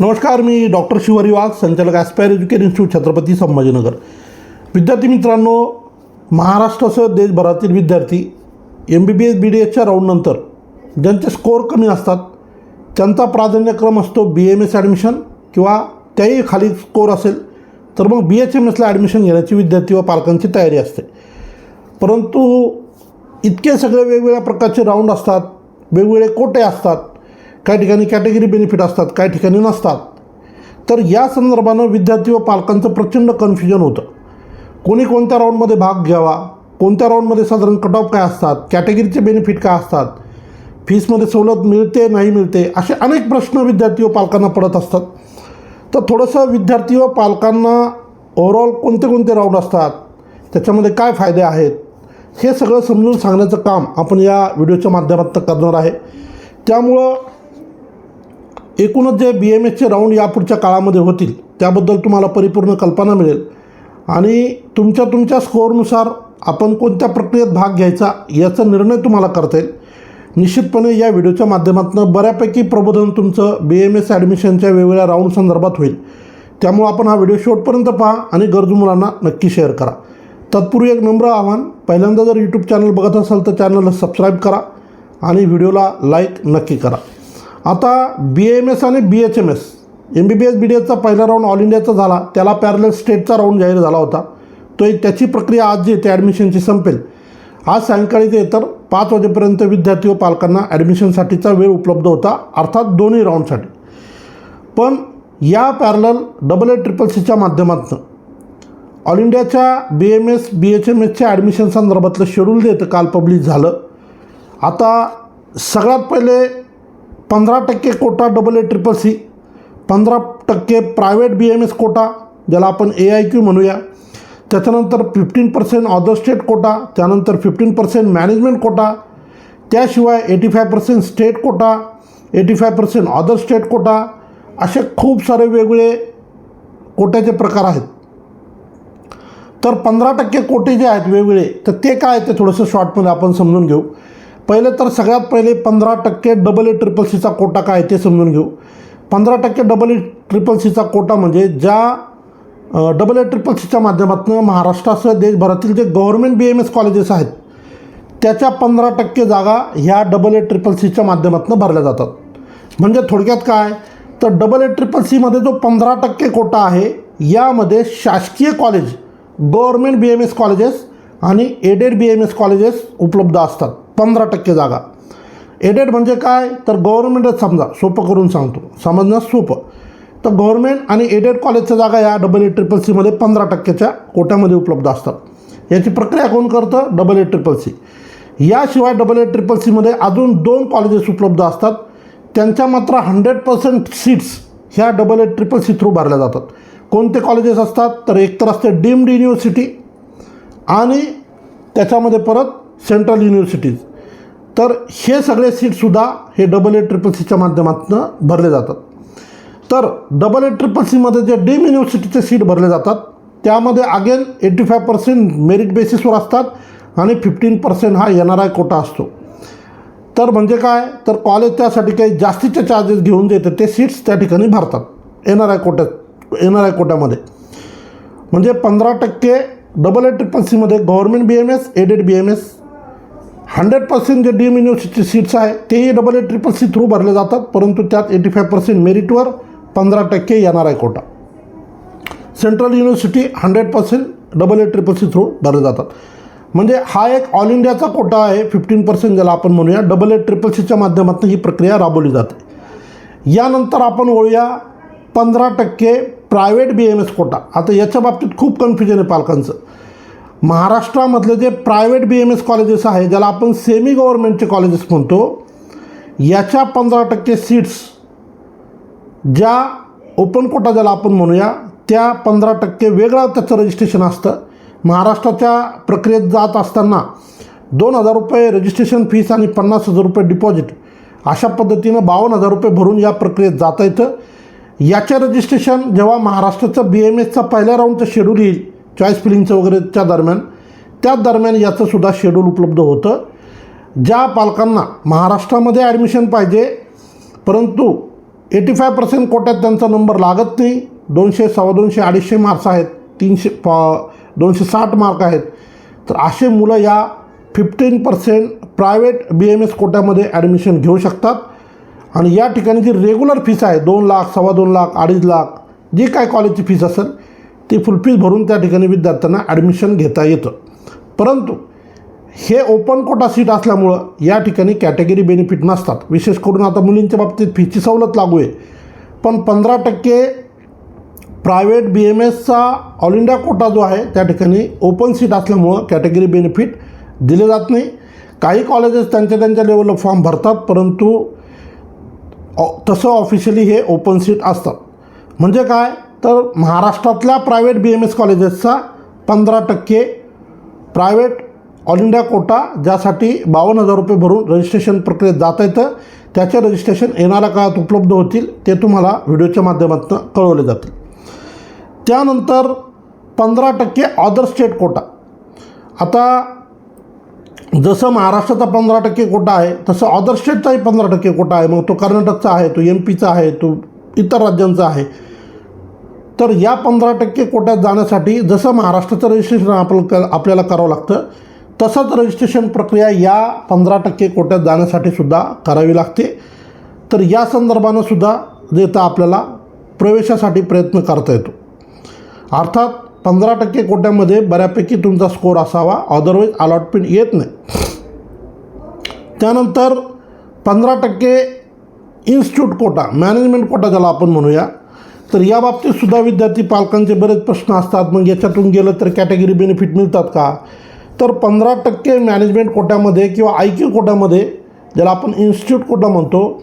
नमस्कार मी डॉक्टर शिवहरी वाघ संचालक aspire education institute Chhatrapati Sambhajinagar. विद्यार्थी मित्रांनो महाराष्ट्रासह देशभरातील विद्यार्थी M B B S B D एसच्या राऊंडनंतर ज्यांचे स्कोअर कमी असतात त्यांचा प्राधान्यक्रम असतो बी एम एस ॲडमिशन किंवा त्याही खाली स्कोअर असेल तर मग बी एच एम एसला ॲडमिशन घेण्याची विद्यार्थी व पालकांची तयारी असते. परंतु इतके सगळे वेगवेगळ्या प्रकारचे राऊंड असतात वेगवेगळे कोटे असतात काही ठिकाणी कॅटेगरी बेनिफिट असतात काही ठिकाणी नसतात. तर या संदर्भानं विद्यार्थी व पालकांचं प्रचंड कन्फ्युजन होतं. कोणी कोणत्या राऊंडमध्ये भाग घ्यावा कोणत्या राऊंडमध्ये साधारण कट ऑफ काय असतात कॅटेगरीचे बेनिफिट काय असतात फीसमध्ये सवलत मिळते नाही मिळते असे अनेक प्रश्न विद्यार्थी व पालकांना पडत असतात. तर थोडंसं विद्यार्थी व पालकांना ओव्हरऑल कोणते कोणते राऊंड असतात त्याच्यामध्ये काय फायदे आहेत हे सगळं समजून सांगण्याचं काम आपण या व्हिडिओच्या माध्यमातून करणार आहे. त्यामुळं एकूणच जे बी एम एसचे राऊंड यापुढच्या काळामध्ये होतील त्याबद्दल तुम्हाला परिपूर्ण कल्पना मिळेल. आणि तुमच्या तुमच्या स्कोअरनुसार आपण कोणत्या प्रक्रियेत भाग घ्यायचा याचा निर्णय तुम्हाला करता येईल. निश्चितपणे या व्हिडिओच्या माध्यमातून बऱ्यापैकी प्रबोधन तुमचं बी एम एस ॲडमिशनच्या वेगवेगळ्या राऊंड संदर्भात होईल. त्यामुळं आपण हा व्हिडिओ शेवटपर्यंत पहा आणि गरजू मुलांना नक्की शेअर करा. तत्पूर्वी एक नम्र आव्हान पहिल्यांदा जर यूट्यूब चॅनल बघत असाल तर चॅनलला सबस्क्राईब करा आणि व्हिडिओला लाईक नक्की करा. आता बी एम एस आणि B H M S M B B S B D एसचा पहिला राऊंड ऑल इंडियाचा झाला. त्याला पॅरल स्टेटचा राऊंड जाहीर झाला होता. तो एक त्याची प्रक्रिया आज जी ते ॲडमिशनची संपेल. आज सायंकाळी ते तर पाच वाजेपर्यंत विद्यार्थी व पालकांना ॲडमिशनसाठीचा वेळ उपलब्ध होता अर्थात दोन्ही राऊंडसाठी पण या पॅरल डबल ए ट्रिपल सीच्या माध्यमातून ऑल इंडियाच्या B M S B H M एसच्या ॲडमिशन संदर्भातलं शेड्यूल देतं काल पब्लिश झालं. आता सगळ्यात पहिले पंधरा टक्के quota double A triple C पंधरा टक्के private B M S quota ज्याला आपण ए आय क्यू म्हणूया. त्याच्यानंतर fifteen percent other state quota त्यानंतर फिफ्टीन पर्सेंट मॅनेजमेंट कोटा त्याशिवाय eighty five percent state quota eighty five percent other state quota असे खूप सारे वेगवेगळे कोट्याचे प्रकार आहेत. तर पंधरा टक्के कोटे जे आहेत वेगवेगळे तर ते काय ते थोडंसं शॉर्टमध्ये आपण समजून घेऊ. पहिले तर सगळ्यात पहिले पंधरा टक्के डबल ए ट्रिपल सीचा कोटा काय आहे ते समजून घेऊ. पंधरा टक्के डबल ए ट्रिपल सीचा कोटा म्हणजे ज्या डबल ए ट्रिपल सीच्या माध्यमातून महाराष्ट्रासह देशभरातील जे government B M S colleges आहेत त्याच्या पंधरा टक्के जागा ह्या डबल ए ट्रिपल सीच्या माध्यमातून भरल्या जातात. म्हणजे थोडक्यात काय? तर डबल ए ट्रिपल सीमध्ये जो पंधरा टक्के कोटा आहे यामध्ये शासकीय college government B M S colleges आणि aided B M S colleges उपलब्ध असतात. पंधरा टक्के जागा. एडेड म्हणजे काय? तर गव्हर्मेंटच समजा सोपं करून सांगतो. समजण्यास सोपं. तर गव्हर्मेंट आणि एडेड कॉलेजच्या जागा या डबल ए ट्रिपल सीमध्ये पंधरा टक्क्याच्या कोट्यामध्ये उपलब्ध असतात. याची प्रक्रिया कोण करतं? डबल ए ट्रिपल सी याशिवाय डबल ए ट्रिपल सीमध्ये अजून दोन कॉलेजेस उपलब्ध असतात. त्यांच्या मात्र हंड्रेड पर्सेंट सीट्स ह्या double A triple C through भरल्या जातात. कोणते कॉलेजेस असतात? तर एकतर असते डीम्ड युनिव्हर्सिटी आणि त्याच्यामध्ये परत सेंट्रल युनिव्हर्सिटीज तर हे सगळे सीटसुद्धा हे डबल ए ट्रिपल सीच्या माध्यमातून भरले जातात. तर डबल ए ट्रिपल सीमध्ये जे डीम युनिव्हर्सिटीचे सीट भरले जातात त्यामध्ये again eighty five percent merit बेसिसवर असतात आणि फिफ्टीन पर्सेंट हा एन आर आय कोटा असतो. तर म्हणजे काय? तर कॉलेज त्यासाठी काही जास्तीचे चार्जेस घेऊन देते ते सीट्स त्या ठिकाणी भरतात. एन आर आय कोट्यात एन आर आय कोट्यामध्ये म्हणजे पंधरा टक्के डबल ए ट्रिपल सीमध्ये government B M S aided B M S hundred percent जे डी एम युनिव्हर्सिटी सीट्स आहे तेही double A triple C through भरले जातात परंतु त्यात एटी फाय पर्सेंट मेरिटवर पंधरा टक्के येणार आहे quota central university hundred percent double A triple C through भरले जातात. म्हणजे हा एक ऑल इंडियाचा कोटा आहे फिफ्टीन पर्सेंट ज्याला आपण म्हणूया डबल ए ट्रिपल सीच्या माध्यमातून ही प्रक्रिया राबवली जाते. यानंतर आपण वळूया पंधरा टक्के private B M S quota आता याच्या बाबतीत खूप कन्फ्युजन आहे पालकांचं. महाराष्ट्रामधले जे private B M S colleges आहे ज्याला आपण सेमी गव्हर्मेंटचे कॉलेजेस म्हणतो याच्या पंधरा टक्के सीट्स ज्या ओपन कोटा ज्याला आपण म्हणूया त्या पंधरा टक्के वेगळं त्याचं रजिस्ट्रेशन असतं. महाराष्ट्राच्या प्रक्रियेत जात असताना दोन हजार रुपये रजिस्ट्रेशन फीस आणि पन्नास हजार रुपये डिपॉझिट अशा पद्धतीनं बावन्न हजार रुपये भरून या प्रक्रियेत जाता येतं. याचे रजिस्ट्रेशन जेव्हा महाराष्ट्राचं बी एम एसचा पहिल्या राऊंडचं शेड्यूल येईल चॉईस फिलिंगचं वगैरेच्या दरम्यान. त्याच दरम्यान याचंसुद्धा शेड्यूल उपलब्ध होतं. ज्या पालकांना महाराष्ट्रामध्ये ॲडमिशन पाहिजे परंतु एटी फाय पर्सेंट कोट्यात त्यांचा नंबर लागत नाही दोनशे सव्वा दोनशे अडीचशे मार्क्स आहेत तीनशे प दोनशे साठ मार्क आहेत तर असे मुलं या fifteen percent private B M S कोट्यामध्ये admission घेऊ शकतात. आणि या ठिकाणी जी रेग्युलर फीस आहे दोन लाख सव्वा दोन लाख अडीच लाख जी काय कॉलेजची फीस असेल ती फुल फीस भरून त्या ठिकाणी विद्यार्थ्यांना ॲडमिशन घेता येतं. परंतु हे ओपन कोटा सीट असल्यामुळं या ठिकाणी कॅटेगरी बेनिफिट नसतात. विशेष करून आता मुलींच्या बाबतीत फीची सवलत लागू आहे. पण पंधरा टक्के प्रायव्हेट बी एम एसचा ऑल इंडिया कोटा जो आहे त्या ठिकाणी ओपन सीट असल्यामुळं कॅटेगरी बेनिफिट दिले जात नाही. काही कॉलेजेस त्यांच्या त्यांच्या लेवलला फॉर्म भरतात परंतु तसं ऑफिशियली हे ओपन सीट असतात. म्हणजे काय? तर महाराष्ट्रातल्या प्रायव्हेट बी एम एस कॉलेजेसचा पंधरा टक्के प्रायव्हेट ऑल इंडिया कोटा ज्यासाठी बावन्न हजार रुपये भरून रजिस्ट्रेशन प्रक्रियेत जाता येतं त्याचे रजिस्ट्रेशन येणाऱ्या काळात उपलब्ध होतील ते तुम्हाला व्हिडिओच्या माध्यमातून कळवले जातील. त्यानंतर पंधरा टक्के अदर स्टेट कोटा आता जसं महाराष्ट्राचा पंधरा टक्के कोटा आहे तसं अदर स्टेटचाही पंधरा टक्के कोटा आहे. मग तो कर्नाटकचा आहे तो एम पीचा आहे तो इतर राज्यांचा आहे. तर या पंधरा टक्के कोट्यात जाण्यासाठी जसं महाराष्ट्राचं रजिस्ट्रेशन आपलं क आपल्याला करावं लागतं तसंच रजिस्ट्रेशन प्रक्रिया या पंधरा टक्के कोट्यात जाण्यासाठी सुद्धा करावी लागते. तर या संदर्भानं सुद्धा देता आपल्याला प्रवेशासाठी प्रयत्न करता येतो. अर्थात पंधरा टक्के कोट्यामध्ये बऱ्यापैकी तुमचा स्कोर असावा अदरवाईज अलॉटमेंट येत नाही. त्यानंतर पंधरा टक्के इन्स्टिट्यूट कोटा मॅनेजमेंट कोटा ज्याला आपण म्हणूया तर या बाबतीत सुद्धा विद्यार्थी पालकांचे बरेच प्रश्न असतात. मग याच्यातून गेलं तर कॅटेगरी बेनिफिट मिळतात का? तर पंधरा टक्के मॅनेजमेंट कोट्यामध्ये किंवा आय क्यू कोट्यामध्ये ज्याला आपण इन्स्टिट्यूट कोटा म्हणतो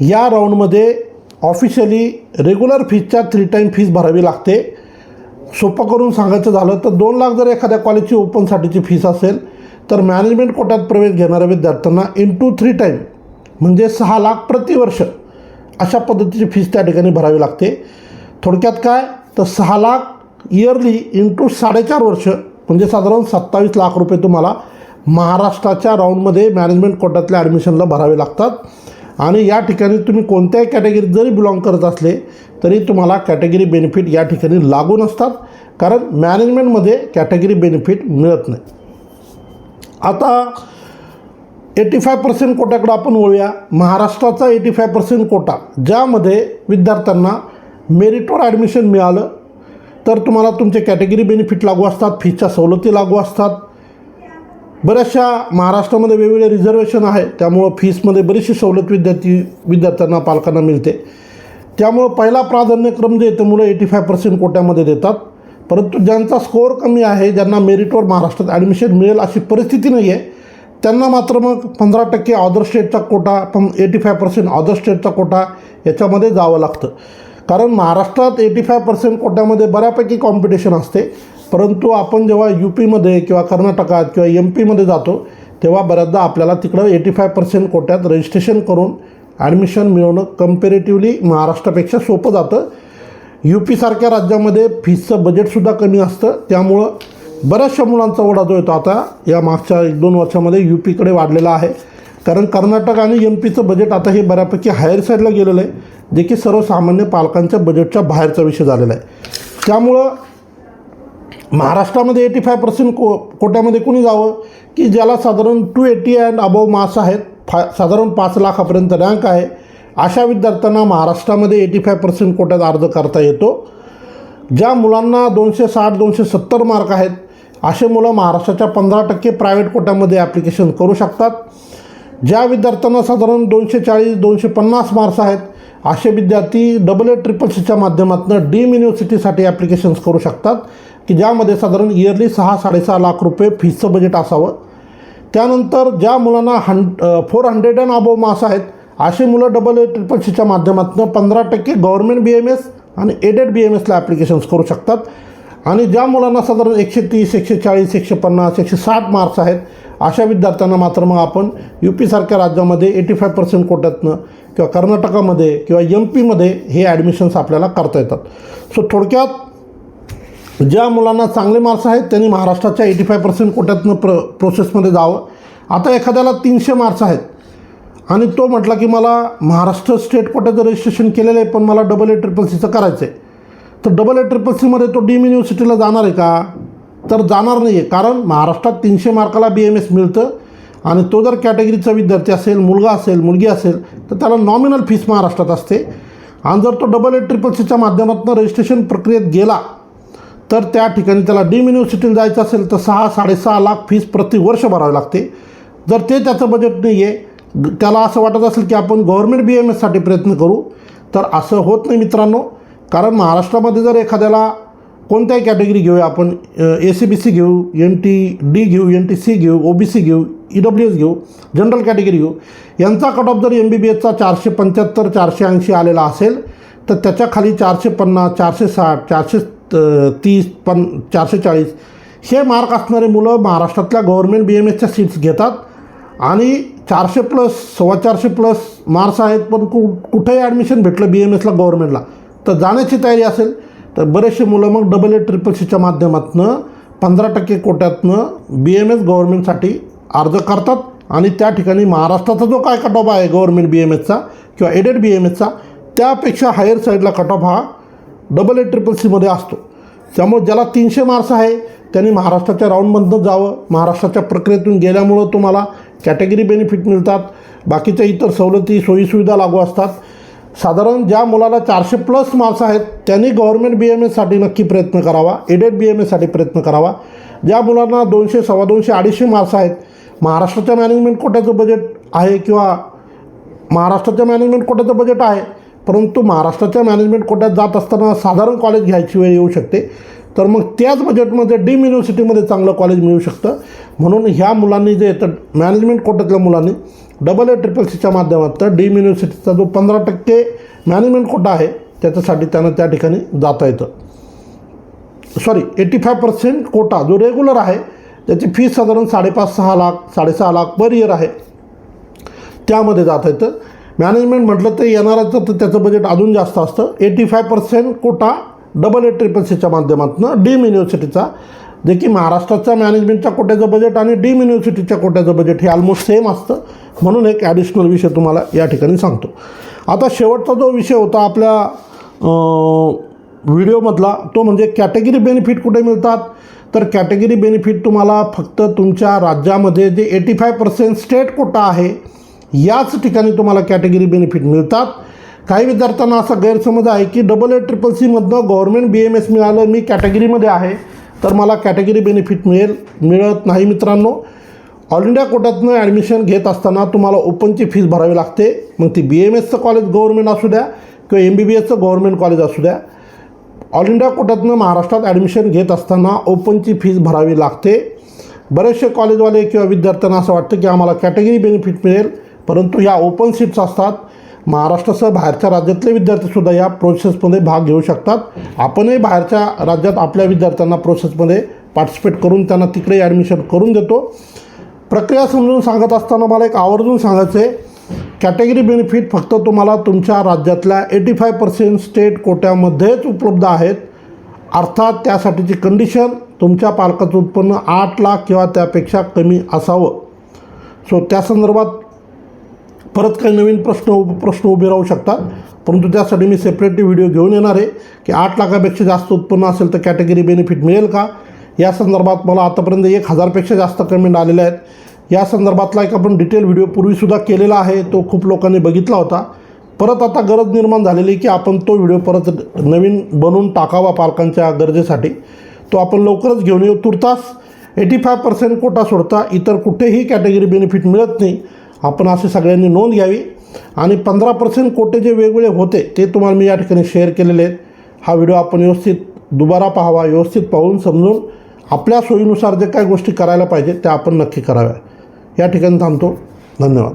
या राऊंडमध्ये ऑफिशियली रेग्युलर फीजच्या थ्री टाईम फीज भरावी लागते. सोपं करून सांगायचं झालं तर दोन लाख जर एखाद्या कॉलेजची ओपनसाठीची फीस असेल तर मॅनेजमेंट कोट्यात प्रवेश घेणाऱ्या विद्यार्थ्यांना इन टू थ्री टाईम म्हणजे सहा लाख प्रतिवर्ष अशा पद्धतीची फीस त्या ठिकाणी भरावी लागते. थोडक्यात काय? तर सहा लाख इयरली इंटू साडेचार वर्ष म्हणजे साधारण सत्तावीस लाख रुपये तुम्हाला महाराष्ट्राच्या राऊंडमध्ये मॅनेजमेंट कोर्टातल्या ॲडमिशनला भरावे लागतात. आणि या ठिकाणी तुम्ही कोणत्याही कॅटेगरीत जरी बिलॉंग करत असले तरी तुम्हाला कॅटेगरी बेनिफिट या ठिकाणी लागू नसतात कारण मॅनेजमेंटमध्ये कॅटेगरी बेनिफिट मिळत नाही. आता एटी फाय पर्सेंट कोट्याकडं आपण वळूया. महाराष्ट्राचा एटी फाय पर्सेंट कोटा ज्यामध्ये विद्यार्थ्यांना मेरिटवर ॲडमिशन मिळालं तर तुम्हाला तुमचे कॅटेगरी बेनिफिट लागू असतात फीच्या सवलती लागू असतात. बऱ्याचशा महाराष्ट्रामध्ये वेगवेगळे रिझर्वेशन आहे त्यामुळं फीसमध्ये बरीचशी सवलत विद्यार्थी विद्यार्थ्यांना पालकांना मिळते. त्यामुळं पहिला प्राधान्यक्रम जे ते मुलं एटी फाय पर्सेंट कोट्यामध्ये देतात. परंतु ज्यांचा स्कोअर कमी आहे ज्यांना मेरिटवर महाराष्ट्रात ॲडमिशन मिळेल अशी परिस्थिती नाही आहे त्यांना मात्र मग पंधरा टक्के अदर स्टेटचा कोटा पण एटी फाय पर्सेंट अदर स्टेटचा कोटा याच्यामध्ये जावं लागतं. कारण महाराष्ट्रात एटी फाय पर्सेंट कोट्यामध्ये बऱ्यापैकी कॉम्पिटिशन असते. परंतु आपण जेव्हा यू पीमध्ये किंवा कर्नाटकात किंवा एम पीमध्ये जातो तेव्हा बऱ्याचदा आपल्याला तिकडं एटी फाय पर्सेंट कोट्यात रजिस्ट्रेशन करून ॲडमिशन मिळवणं कम्पेरेटिव्हली महाराष्ट्रापेक्षा सोपं जातं. यू पीसारख्या राज्यामध्ये फीसचं बजेटसुद्धा कमी असतं. त्यामुळं बऱ्याचशा मुलांचा ओढा जो येतो आता या मागच्या एक दोन वर्षामध्ये यू पीकडे वाढलेला आहे. कारण कर्नाटक आणि एम पीचं बजेट आता हे बऱ्यापैकी हायर साईडला गेलेलं आहे जे की सर्वसामान्य पालकांच्या बजेटच्या बाहेरचा विषय झालेला आहे. त्यामुळं महाराष्ट्रामध्ये एटी फाय पर्सेंट को कोट्यामध्ये कोणी जावं की ज्याला साधारण two eighty and above marks आहेत फा साधारण पाच लाखापर्यंत रँक आहे अशा विद्यार्थ्यांना महाराष्ट्रामध्ये एटी फाय पर्सेंट कोट्यात अर्ज करता येतो. ज्या मुलांना दोनशे साठ दोनशे सत्तर मार्क आहेत असे मुलं महाराष्ट्राच्या पंधरा टक्के प्रायव्हेट कोट्यामध्ये ॲप्लिकेशन करू शकतात. ज्या विद्यार्थ्यांना साधारण दोनशे चाळीस दोनशे पन्नास मार्क्स आहेत असे विद्यार्थी डबल ए ट्रिपल सीच्या माध्यमातून डीम युनिव्हर्सिटीसाठी ॲप्लिकेशन्स करू शकतात की ज्यामध्ये साधारण इयरली सहा साडेसहा लाख रुपये फीसचं बजेट असावं. त्यानंतर ज्या मुलांना हं four hundred and above marks आहेत असे मुलं डबल ए ट्रिपल सीच्या माध्यमातून पंधरा टक्के गव्हर्मेंट बी एम एस आणि एडेड बी एम एसला ॲप्लिकेशन्स करू शकतात. आणि ज्या मुलांना साधारण एकशे तीस एकशे चाळीस एकशे पन्नास एकशे साठ मार्क्स आहेत अशा विद्यार्थ्यांना मात्र मग आपण यू पीसारख्या राज्यामध्ये एटी फाय पर्सेंट कोट्यातनं किंवा कर्नाटकामध्ये किंवा एम पीमध्ये हे ॲडमिशन्स आपल्याला करता येतात. सो थोडक्यात ज्या मुलांना चांगले मार्क्स आहेत त्यांनी महाराष्ट्राच्या एटी फाय पर्सेंट कोट्यातनं प्र प्रोसेसमध्ये जावं. आता एखाद्याला तीनशे मार्क्स आहेत आणि तो म्हटला की मला महाराष्ट्र स्टेट कोट्याचं रजिस्ट्रेशन केलेलं आहे पण मला डबल ए ट्रिपल सीचं करायचं आहे तर डबल ए ट्रिपल सीमध्ये तो डीम युनिव्हर्सिटीला जाणार आहे का? तर जाणार नाही आहे कारण महाराष्ट्रात तीनशे मार्काला बी एम एस मिळतं आणि तो जर कॅटेगरीचा विद्यार्थी असेल मुलगा असेल मुलगी असेल तर त्याला नॉमिनल फीस महाराष्ट्रात असते. आणि जर तो डबल ए ट्रिपल सीच्या माध्यमातून रजिस्ट्रेशन प्रक्रियेत गेला तर त्या ठिकाणी त्याला डीम युनिव्हर्सिटीला जायचं असेल तर सहा साडेसहा लाख फीस प्रतिवर्ष भरावी लागते. जर ते त्याचं बजेट नाही आहे ग- त्याला असं वाटत असेल की आपण गव्हर्मेंट बी एम एससाठी प्रयत्न करू तर असं होत नाही मित्रांनो. कारण महाराष्ट्रामध्ये जर एखाद्याला कोणत्याही कॅटेगरी घेऊया आपण ए सी बी सी घेऊ एन टी डी घेऊ एन टी सी घेऊ ओ बी सी घेऊ ई डब्ल्यू एस घेऊ जनरल कॅटेगरी घेऊ यांचा कट ऑफ जर एम बी बी एसचा चारशे पंच्याहत्तर चारशे ऐंशी आलेला असेल तर त्याच्याखाली चारशे पन्नास चारशे साठ चारशे तीस पन चारशे चाळीस हे मार्क असणारे मुलं महाराष्ट्रातल्या गव्हर्मेंट बी एम एसच्या सीट्स घेतात. आणि चारशे प्लस सव्वा चारशे प्लस मार्क्स आहेत पण कु कुठेही ॲडमिशन भेटलं बी एम एसला गव्हर्मेंटला तर जाण्याची तयारी असेल तर बरेचसे मुलं मग डबल ए ट्रिपल सीच्या माध्यमातून पंधरा टक्के कोट्यातनं बी एम एस गव्हर्मेंटसाठी अर्ज करतात. आणि त्या ठिकाणी महाराष्ट्राचा जो काय कट ऑफ आहे गव्हर्मेंट बी एम एसचा किंवा एडेड बी एम एसचा त्यापेक्षा हायर साईडला कट ऑफ हा डबल ए ट्रिपल सीमध्ये असतो. त्यामुळे ज्याला तीनशे मार्क्स आहे त्यांनी महाराष्ट्राच्या राऊंडमधनं जावं. महाराष्ट्राच्या प्रक्रियेतून गेल्यामुळं तुम्हाला कॅटेगरी बेनिफिट मिळतात. बाकीच्या इतर सवलती सोयीसुविधा लागू असतात. साधारण ज्या मुलाला चारशे प्लस मार्क्स आहेत त्यांनी गव्हर्मेंट बी एम एससाठी नक्की प्रयत्न करावा एडेड बी एम एसाठी प्रयत्न करावा. ज्या मुलांना दोनशे सव्वा दोनशे अडीचशे मार्क्स आहेत महाराष्ट्राच्या मॅनेजमेंट कोट्याचं बजेट आहे किंवा महाराष्ट्राच्या मॅनेजमेंट कोट्याचं बजेट आहे परंतु महाराष्ट्राच्या मॅनेजमेंट कोट्यात जात असताना साधारण कॉलेज घ्यायची वेळ येऊ शकते. तर मग त्याच बजेटमध्ये डीम युनिव्हर्सिटीमध्ये चांगलं कॉलेज मिळू शकतं. म्हणून ह्या मुलांनी जे तर मॅनेजमेंट कोट्यातल्या मुलांनी डबल ए ट्रिपल सीच्या माध्यमातून डीम युनिव्हर्सिटीचा जो पंधरा टक्के मॅनेजमेंट कोटा आहे त्याच्यासाठी त्यांना त्या ठिकाणी जाता येतं. Sorry eighty five percent quota जो रेग्युलर आहे त्याची फी साधारण साडेपाच सहा लाख साडेसहा लाख पर इयर आहे. त्यामध्ये जाता येतं. मॅनेजमेंट म्हटलं तर येणार तर त्याचं बजेट अजून जास्त असतं. Eighty five percent quota double A triple सीच्या माध्यमातून डीम युनिव्हर्सिटीचा जे की महाराष्ट्राच्या मॅनेजमेंटच्या कोट्याचं बजेट आणि डीम युनिव्हर्सिटीच्या कोट्याचं बजेट हे ऑलमोस्ट सेम असतं. म्हणून एक ॲडिशनल विषय तुम्हाला या ठिकाणी सांगतो. आता शेवटचा जो विषय होता आपल्या व्हिडिओमधला तो म्हणजे कॅटेगरी बेनिफिट कुठे मिळतात? तर कॅटेगरी बेनिफिट तुम्हाला फक्त तुमच्या राज्यामध्ये जे eighty five percent state quota आहे याच ठिकाणी तुम्हाला कॅटेगरी बेनिफिट मिळतात. काही विद्यार्थ्यांना असा गैरसमज आहे की डबल ए ट्रिपल सीमधनं गव्हर्मेंट बी एम एस मिळालं मी कॅटेगरीमध्ये आहे. तर मला कॅटेगरी बेनिफिट मिळेल मिळत नाही मित्रांनो. ऑल इंडिया कोटातनं ॲडमिशन घेत असताना तुम्हाला ओपनची फीस भरावी लागते. मग ती बी एम एसचं कॉलेज गव्हर्मेंट असू द्या किंवा एम बी बी एसचं गव्हर्मेंट कॉलेज असू द्या. ऑल इंडिया कोटातनं महाराष्ट्रात ॲडमिशन घेत असताना ओपनची फीस भरावी लागते. बरेचसे कॉलेजवाले किंवा विद्यार्थ्यांना असं वाटतं की आम्हाला कॅटेगरी बेनिफिट मिळेल परंतु या ओपन सीट्स असतात. महाराष्ट्रासह बाहेरच्या राज्यातले विद्यार्थीसुद्धा या प्रोसेसमध्ये भाग घेऊ शकतात. आपणही बाहेरच्या राज्यात आपल्या विद्यार्थ्यांना प्रोसेसमध्ये पार्टिसिपेट करून त्यांना तिकडे ॲडमिशन करून देतो. प्रक्रिया समजून सांगत असताना मला एक आवर्जून सांगायचं आहे कॅटेगरी बेनिफिट फक्त तुम्हाला तुमच्या राज्यातल्या एटी फाय पर्सेंट स्टेट कोट्यामध्येच उपलब्ध आहेत. अर्थात त्यासाठीची कंडिशन तुमच्या पालकाचं उत्पन्न आठ लाख किंवा त्यापेक्षा कमी असावं. सो त्या संदर्भात परत काही नवीन प्रश्न उप- प्रश्न उभे राहू शकतात. परंतु त्यासाठी मी सेपरेटली व्हिडिओ घेऊन येणार आहे की आठ लाखापेक्षा जास्त उत्पन्न असेल तर कॅटेगरी बेनिफिट मिळेल का? या संदर्भात मला आतापर्यंत एक हजारपेक्षा जास्त कमेंट आलेल्या आहेत. या संदर्भातला एक आपण डिटेल व्हिडिओ पूर्वीसुद्धा केलेला आहे. तो खूप लोकांनी बघितला होता. परत आता गरज निर्माण झालेली की आपण तो व्हिडिओ परत नवीन बनवून टाकावा पालकांच्या गरजेसाठी. तो आपण लवकरच घेऊन येऊ. तुर्तास एटी फाय पर्सेंट कोटा सोडता इतर कुठेही कॅटेगरी बेनिफिट मिळत नाही. आपण असे सगळ्यांनी नोंद घ्यावी. आणि पंधरा पर्सेंट कोटे जे वेगवेगळे होते ते तुम्हाला मी या ठिकाणी शेअर केलेले आहेत. हा व्हिडिओ आपण व्यवस्थित दुबारा पाहावा व्यवस्थित पाहून समजून आपल्या सोयीनुसार जे काही गोष्टी करायला पाहिजे त्या आपण नक्की कराव्या. या ठिकाणी थांबतो. धन्यवाद.